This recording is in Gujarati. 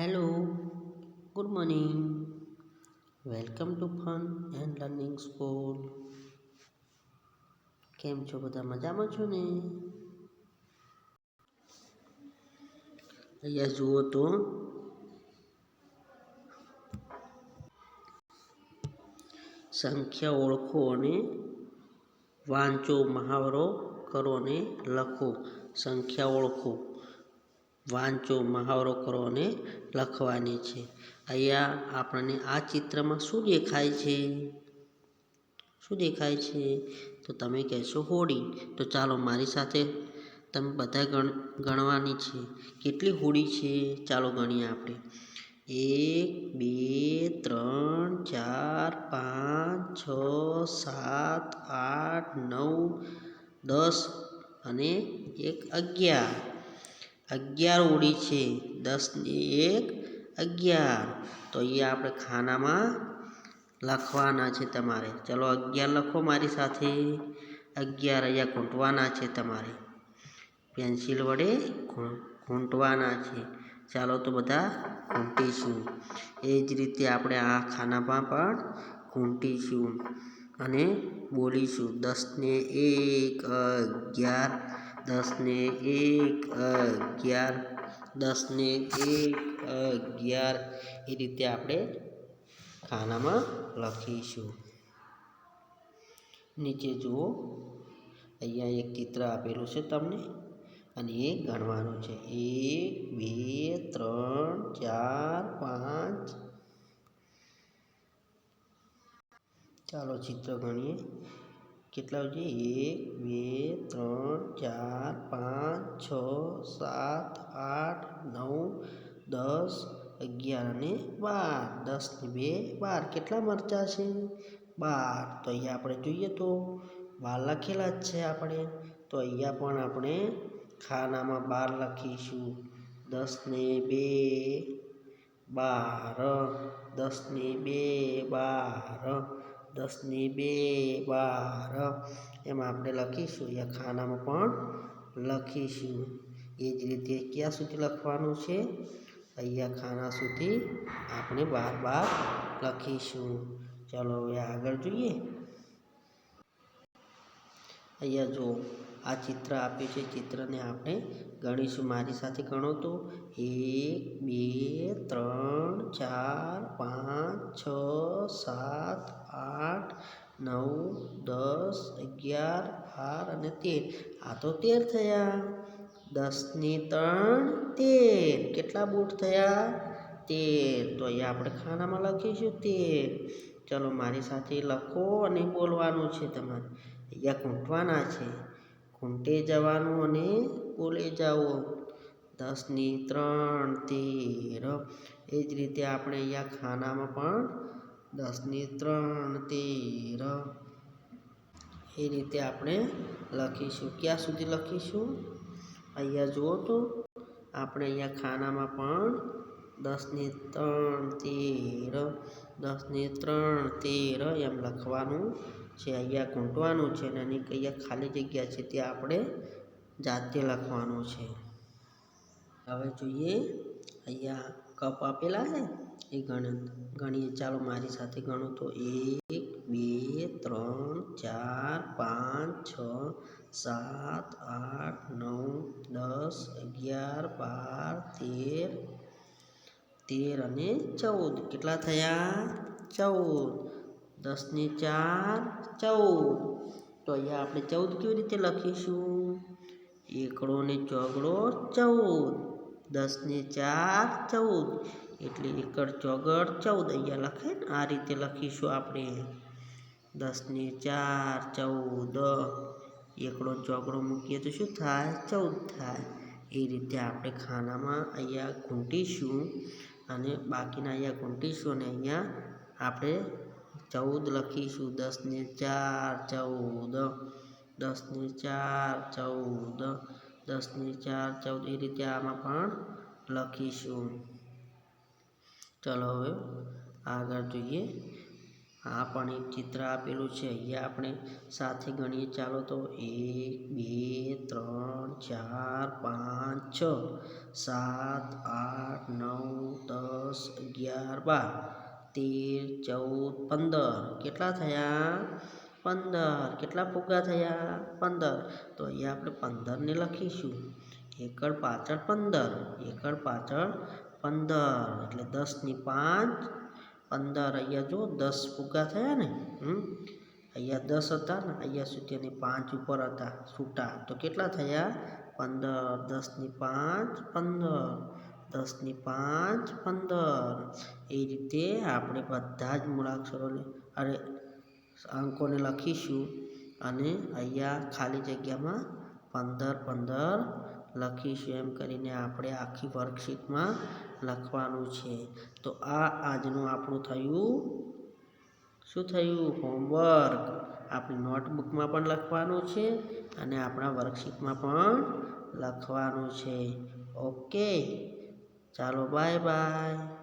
Hello good morning welcome to fun and learning school કેમ છો? બધા મજામાં છો ને? અહીંયા જુઓ તો. સંખ્યા ઓળખો અને વાંચો, મહાવરો કરો અને લખો. સંખ્યા ઓળખો. વાંચો, મહાવરો કરો અને લખવાની છે. અહીંયા આપણને આ ચિત્રમાં શું દેખાય છે? શું દેખાય છે? તો તમે કહેશો હોડી. તો ચાલો મારી સાથે તમે બધા ગણ, ગણવાની છે. કેટલી હોડી છે? ચાલો ગણીએ આપણે. એક, બે, ત્રણ, ચાર, પાંચ, છ, સાત, આઠ, નવ, દસ અને એક, અગિયાર. અગિયાર ઓળી છે દસની એક, અગિયાર. તો અહીંયા આપણે ખાનામાં લખવાના છે તમારે. ચલો અગિયાર લખો મારી સાથે. અગિયાર અહીંયા ખૂંટવાના છે તમારે. પેન્સિલ વડે ખૂંટવાના છે. ચાલો તો બધા ખૂંટીશું એ જ રીતે આપણે આ ખાનામાં પણ ખૂંટીશું અને બોલીશું. દસને એક, અગિયાર. દસને એક અગિયાર, દસને એક અગિયાર એ રીતે આપણે ખાનામાં લખીશું. નીચે જુઓ, અહીંયા એક ચિત્ર આપેલું છે તમને અને એ ગણવાનું છે. એક, બે, ત્રણ, ચાર, પાંચ. ચાલો ચિત્ર ગણીએ. કેટલા છે એક, બે, ત્રણ, ચાર, પાંચ, છ, સાત, આઠ, નવ, દસ, અગિયાર અને બાર. દસ ને બે, બાર. કેટલા મરચા છે? બાર. તો અહીંયા આપણે જોઈએ તો બાર લખેલા જ છે આપણે. તો અહીંયા પણ આપણે ખાનામાં બાર લખીશું. દસ ને બે, બાર. દસ ને બે, બાર. દસની બે બાર. એમાં આપણે લખીશું, અહીંયા ખાનામાં પણ લખીશું. એ જ રીતે ક્યાં સુધી લખવાનું છે? અહીંયા ખાના સુધી આપણે બાર બાર લખીશું. ચલો, હવે આગળ જોઈએ. અહીંયા જો, આ ચિત્ર આપ્યું છે. ચિત્રને આપણે ગણીશું. મારી સાથે ગણો તો. એક, બે, ત્રણ, ચાર, પાંચ, છ, સાત આઠ નવ, દસ, અગિયાર, બાર અને તેર. આ તો તેર થયા. દસની ત્રણ, તેર. કેટલા બૂટ થયા? તેર. તો અહીંયા આપણે ખાનામાં લખીશું તેર. ચલો મારી સાથે લખો અને બોલવાનું છે તમારે. અહીંયા ખૂંટવાના છે. ખૂંટે જવાનું અને બોલે જાઓ. દસની ત્રણ, તેર. એ જ રીતે આપણે અહીંયા ખાનામાં પણ દસની ત્રણ તેર. એ રીતે આપણે લખીશું. ક્યાં સુધી લખીશું? અહીંયા જુઓ તો, આપણે અહીંયા ખાનામાં પણ દસની ત્રણ તેર, દસની ત્રણ તેર એમ લખવાનું છે. અહીંયા ઘૂંટવાનું છે અને અહીંયા ખાલી જગ્યા છે તે આપણે જાતે લખવાનું છે. હવે જોઈએ, અહીંયા કપ આપેલા છે? એ ગણ ગણીએ. ચાલો મારી સાથે ગણો તો એક, બે, ત્રણ, ચાર, પાંચ, છ, સાત, આઠ, નવ, દસ, અગિયાર, બાર, તેર તેર અને ચૌદ. કેટલા થયા? ચૌદ. દસને ચાર, ચૌદ. તો અહીંયા આપણે ચૌદ કેવી રીતે લખીશું? એકડો ને ચોગડો ચૌદ. દસને ચાર ચૌદ. એટલે એકડ ચોગડ ચૌદ અહીંયા લખે ને, આ રીતે લખીશું આપણે. દસને ચાર ચૌદ. એકડો ચોગડો મૂકીએ તો શું થાય? ચૌદ થાય. એ રીતે આપણે ખાનામાં અહીંયા ઘૂંટીશું અને બાકીના અહીંયા ઘૂંટીશું અને અહીંયા આપણે ચૌદ લખીશું. દસને ચાર ચૌદ. દસને ચાર ચૌદ. દસને ચાર, ચૌદ, એ રીતે આમાં પણ લખીશું. ચલો હવે આગળ જોઈએ. આ પણ એક ચિત્ર આપેલું છે. અહીંયા આપણે સાથે ગણીએ. ચાલો તો એક, બે, ત્રણ, ચાર, પાંચ, છ, સાત, આઠ, નવ, દસ, અગિયાર, બાર, તેર, ચૌદ, પંદર. કેટલા થયા? પંદર. કેટલા ફુગ્ગા થયા? પંદર. તો અહીંયા આપણે પંદરને લખીશું. એકડ પાછળ પંદર. એકડ પાછળ પંદર. એટલે દસની પાંચ. પંદર અહીંયા જો દસ ફુગ્ગા થયા ને, હમ, અહીંયા દસ હતા ને, અહીંયા સુધી અને પાંચ ઉપર હતા છૂટા તો કેટલા થયા? પંદર. દસની પાંચ, પંદર. દસની પાંચ, પંદર. એ રીતે આપણે બધા જ મૂળાક્ષરોને, અરે અંકોને લખીશું અને અહીંયા ખાલી જગ્યામાં પંદર પંદર લખીશું. એમ કરીને આપણે આખી વર્કશીટમાં લખવાનું છે. તો આ આજનું આપણું થયું, શું થયું? હોમવર્ક. આપણી નોટબુકમાં પણ લખવાનું છે અને આપણા વર્કશીટમાં પણ લખવાનું છે. ઓકે. ચાલો બાય બાય.